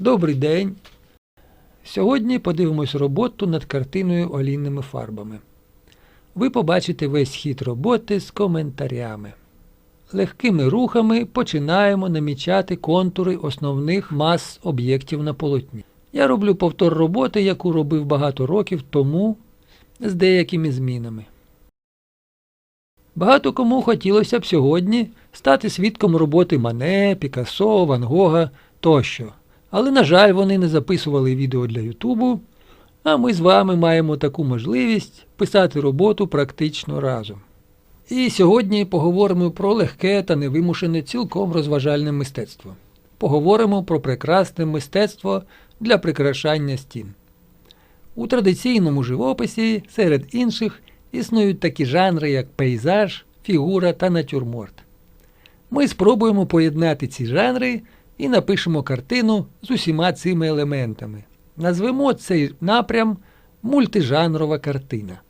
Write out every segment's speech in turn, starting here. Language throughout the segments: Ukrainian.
Добрий день. Сьогодні подивимось роботу над картиною олійними фарбами. Ви побачите весь хід роботи з коментарями. Легкими рухами починаємо намічати контури основних мас об'єктів на полотні. Я роблю повтор роботи, яку робив багато років тому з деякими змінами. Багато кому хотілося б сьогодні стати свідком роботи Мане, Пікассо, Ван Гога тощо. Але, на жаль, вони не записували відео для Ютубу, а ми з вами маємо таку можливість писати роботу практично разом. І сьогодні поговоримо про легке та невимушене цілком розважальне мистецтво. Поговоримо про прекрасне мистецтво для прикрашання стін. У традиційному живописі серед інших існують такі жанри, як пейзаж, фігура та натюрморт. Ми спробуємо поєднати ці жанри і напишемо картину з усіма цими елементами. Назвемо цей напрям мультижанрова картина.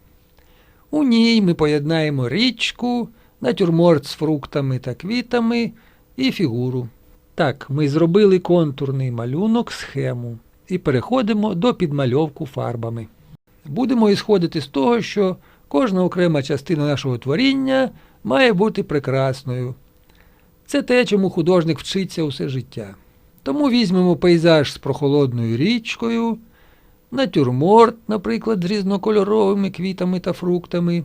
У ній ми поєднаємо річку, натюрморт з фруктами та квітами і фігуру. Так, ми зробили контурний малюнок, схему і переходимо до підмальовку фарбами. Будемо ісходити з того, що кожна окрема частина нашого творіння має бути прекрасною. Це те, чому художник вчиться усе життя. Тому візьмемо пейзаж з прохолодною річкою, натюрморт, наприклад, з різнокольоровими квітами та фруктами.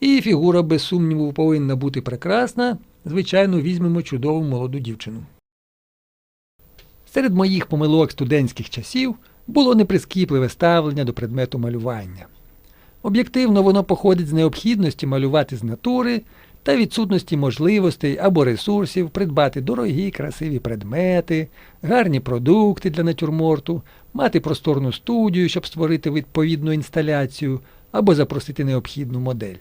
І фігура, без сумніву, повинна бути прекрасна. Звичайно, візьмемо чудову молоду дівчину. Серед моїх помилок студентських часів було неприскіпливе ставлення до предмету малювання. Об'єктивно, воно походить з необхідності малювати з натури та відсутності можливостей або ресурсів придбати дорогі красиві предмети, гарні продукти для натюрморту, мати просторну студію, щоб створити відповідну інсталяцію або запросити необхідну модель.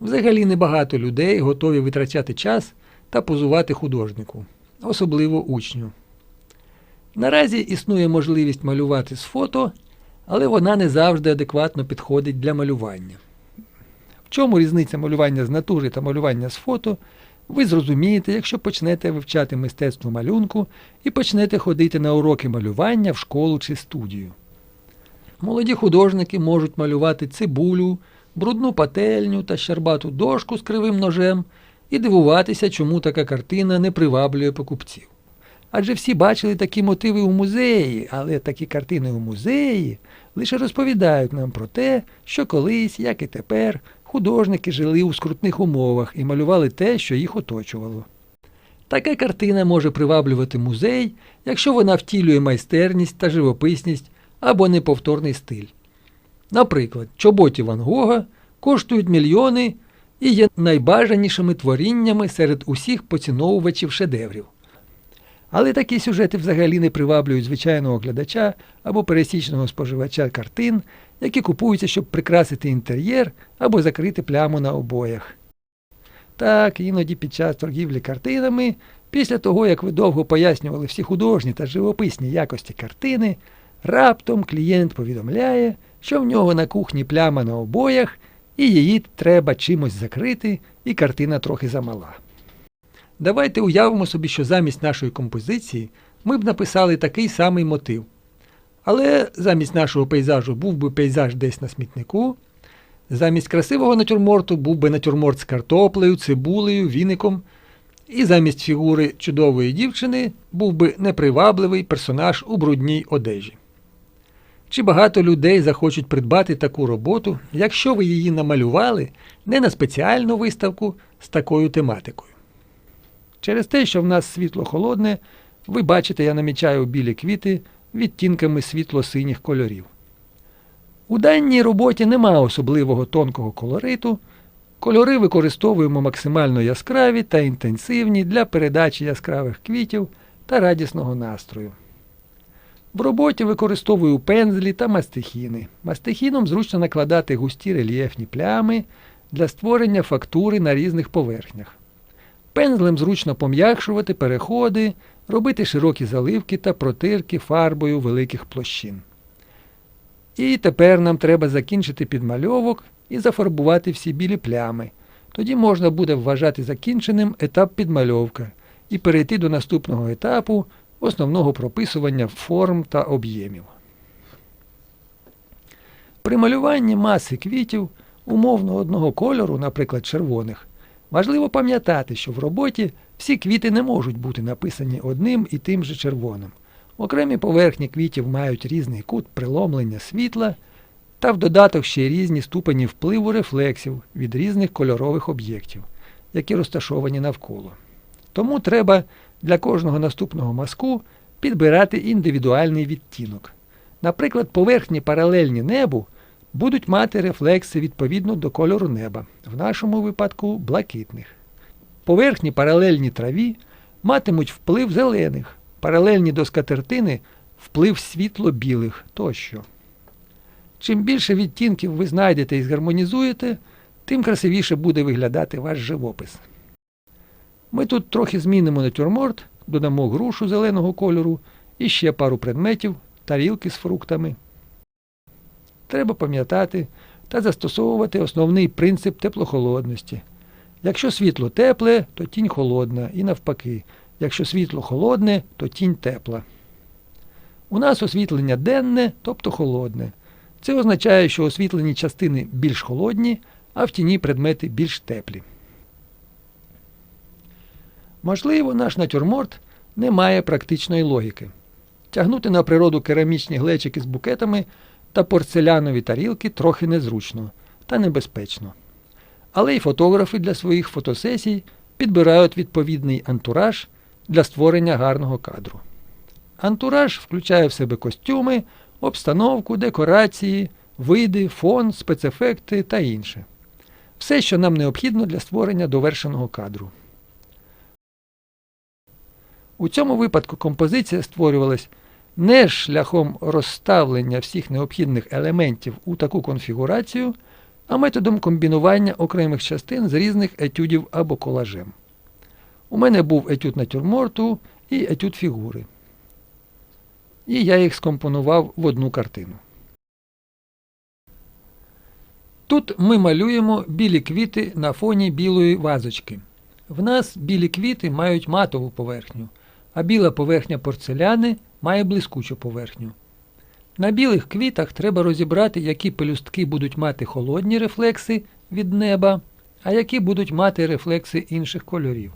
Взагалі небагато людей готові витрачати час та позувати художнику, особливо учню. Наразі існує можливість малювати з фото, але вона не завжди адекватно підходить для малювання. Чому різниця малювання з натури та малювання з фото, ви зрозумієте, якщо почнете вивчати мистецтво малюнку і почнете ходити на уроки малювання в школу чи студію. Молоді художники можуть малювати цибулю, брудну пательню та щербату дошку з кривим ножем і дивуватися, чому така картина не приваблює покупців. Адже всі бачили такі мотиви у музеї, але такі картини у музеї лише розповідають нам про те, що колись, як і тепер, художники жили у скрутних умовах і малювали те, що їх оточувало. Така картина може приваблювати музей, якщо вона втілює майстерність та живописність або неповторний стиль. Наприклад, чоботі Ван Гога коштують мільйони і є найбажанішими творіннями серед усіх поціновувачів шедеврів. Але такі сюжети взагалі не приваблюють звичайного глядача або пересічного споживача картин, які купуються, щоб прикрасити інтер'єр або закрити пляму на обоях. Так, іноді під час торгівлі картинами, після того, як ви довго пояснювали всі художні та живописні якості картини, раптом клієнт повідомляє, що в нього на кухні пляма на обоях, і її треба чимось закрити, і картина трохи замала. Давайте уявимо собі, що замість нашої композиції ми б написали такий самий мотив. Але замість нашого пейзажу був би пейзаж десь на смітнику, замість красивого натюрморту був би натюрморт з картоплею, цибулею, віником, і замість фігури чудової дівчини був би непривабливий персонаж у брудній одежі. Чи багато людей захочуть придбати таку роботу, якщо ви її намалювали не на спеціальну виставку з такою тематикою? Через те, що в нас світло холодне, ви бачите, я намічаю білі квіти відтінками світло-синіх кольорів. У даній роботі нема особливого тонкого колориту. Кольори використовуємо максимально яскраві та інтенсивні для передачі яскравих квітів та радісного настрою. В роботі використовую пензлі та мастихіни. Мастихіном зручно накладати густі рельєфні плями для створення фактури на різних поверхнях. Пензлем зручно пом'якшувати переходи, робити широкі заливки та протирки фарбою великих площин. І тепер нам треба закінчити підмальовок і зафарбувати всі білі плями. Тоді можна буде вважати закінченим етап підмальовка і перейти до наступного етапу основного прописування форм та об'ємів. При малюванні маси квітів умовно одного кольору, наприклад, червоних, важливо пам'ятати, що в роботі всі квіти не можуть бути написані одним і тим же червоним. Окремі поверхні квітів мають різний кут приломлення світла та в додаток ще різні ступені впливу рефлексів від різних кольорових об'єктів, які розташовані навколо. Тому треба для кожного наступного мазку підбирати індивідуальний відтінок. Наприклад, поверхні паралельні небу будуть мати рефлекси відповідно до кольору неба, в нашому випадку блакитних. Поверхні паралельні траві матимуть вплив зелених, паралельні до скатертини вплив світло-білих тощо. Чим більше відтінків ви знайдете і згармонізуєте, тим красивіше буде виглядати ваш живопис. Ми тут трохи змінимо натюрморт, додамо грушу зеленого кольору і ще пару предметів, тарілки з фруктами. Треба пам'ятати та застосовувати основний принцип теплохолодності. Якщо світло тепле, то тінь холодна, і навпаки, якщо світло холодне, то тінь тепла. У нас освітлення денне, тобто холодне. Це означає, що освітлені частини більш холодні, а в тіні предмети більш теплі. Можливо, наш натюрморт не має практичної логіки. Тягнути на природу керамічні глечики з букетами та порцелянові тарілки трохи незручно та небезпечно. Але й фотографи для своїх фотосесій підбирають відповідний антураж для створення гарного кадру. Антураж включає в себе костюми, обстановку, декорації, види, фон, спецефекти та інше. Все, що нам необхідно для створення довершеного кадру. У цьому випадку композиція створювалась не шляхом розставлення всіх необхідних елементів у таку конфігурацію, а методом комбінування окремих частин з різних етюдів або колажем. У мене був етюд натюрморту і етюд фігури. І я їх скомпонував в одну картину. Тут ми малюємо білі квіти на фоні білої вазочки. В нас білі квіти мають матову поверхню, а біла поверхня порцеляни має блискучу поверхню. На білих квітах треба розібрати, які пелюстки будуть мати холодні рефлекси від неба, а які будуть мати рефлекси інших кольорів.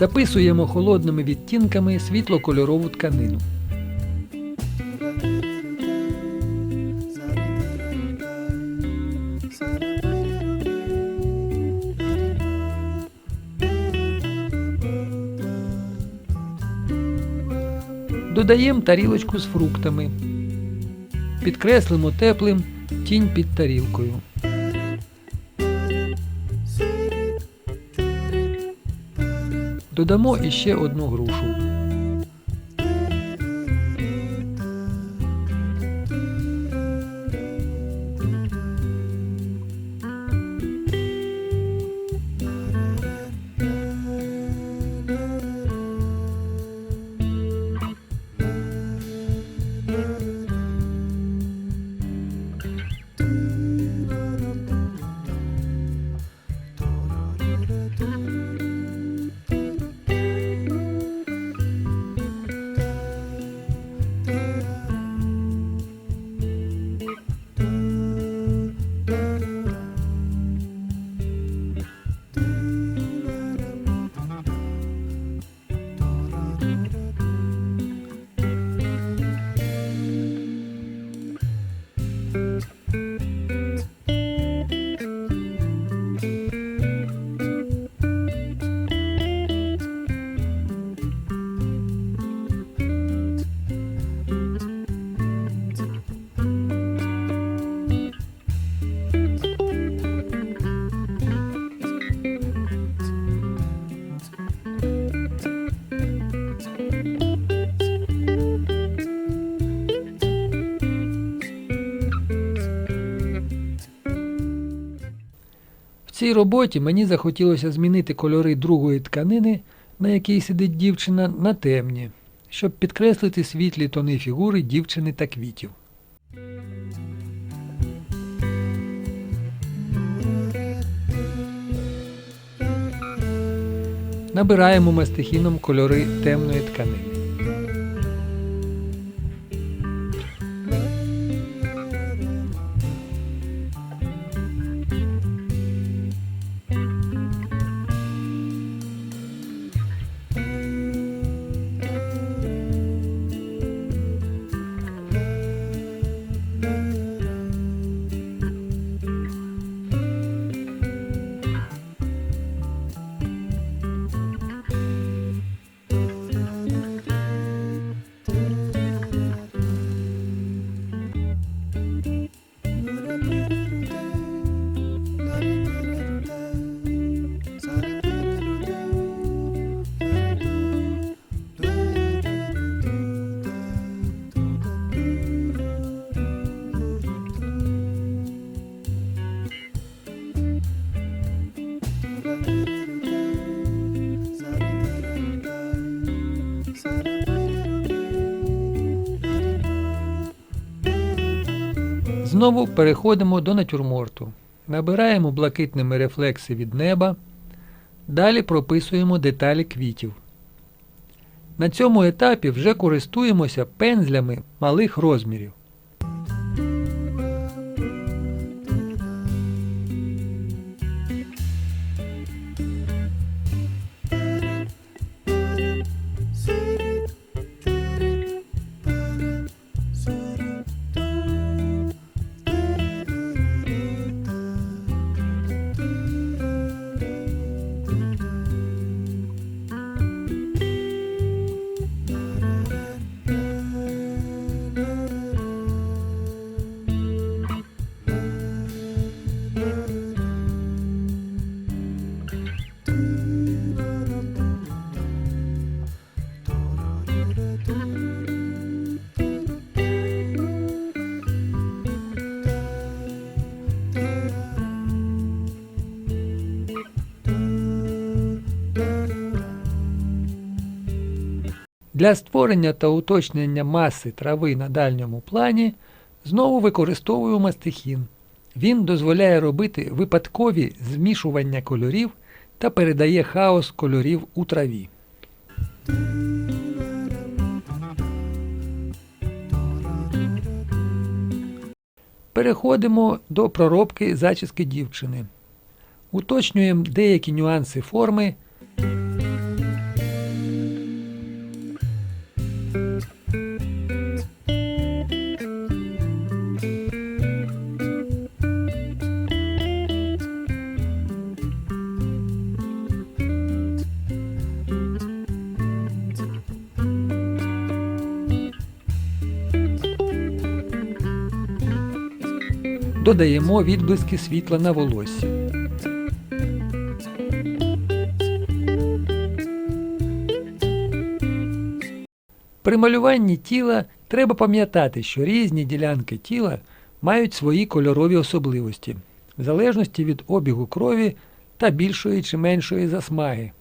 Записуємо холодними відтінками світло-кольорову тканину. Додаємо тарілочку з фруктами. Підкреслимо теплим тінь під тарілкою. Додамо іще одну грушу. Цій роботі мені захотілося змінити кольори другої тканини, на якій сидить дівчина, на темні. щоб підкреслити світлі тони фігури дівчини та квітів. Набираємо мастихіном кольори темної тканини. Bye. Знову переходимо до натюрморту. Набираємо блакитними рефлекси від неба. Далі прописуємо деталі квітів. На цьому етапі вже користуємося пензлями малих розмірів. Для створення та уточнення маси трави на дальньому плані знову використовую мастихін. Він дозволяє робити випадкові змішування кольорів та передає хаос кольорів у траві. Переходимо до проробки зачіски дівчини. Уточнюємо деякі нюанси форми. Додаємо відблиски світла на волосі. При малюванні тіла треба пам'ятати, що різні ділянки тіла мають свої кольорові особливості, в залежності від обігу крові та більшої чи меншої засмаги.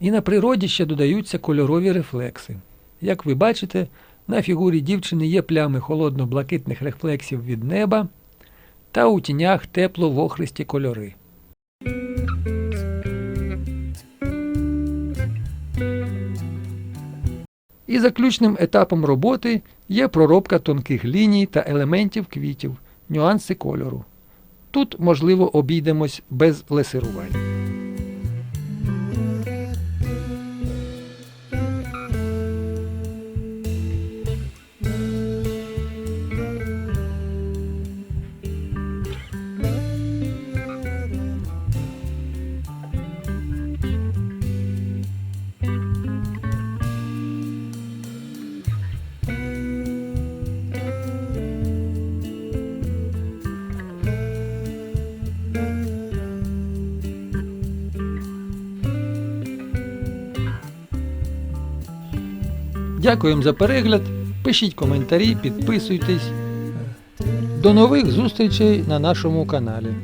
І на природі ще додаються кольорові рефлекси. Як ви бачите, на фігурі дівчини є плями холодно-блакитних рефлексів від неба та у тінях тепло-вохристі кольори. І заключним етапом роботи є проробка тонких ліній та елементів квітів, нюанси кольору. Тут, можливо, обійдемось без лесирувань. Дякуємо за перегляд. Пишіть коментарі, підписуйтесь. До нових зустрічей на нашому каналі.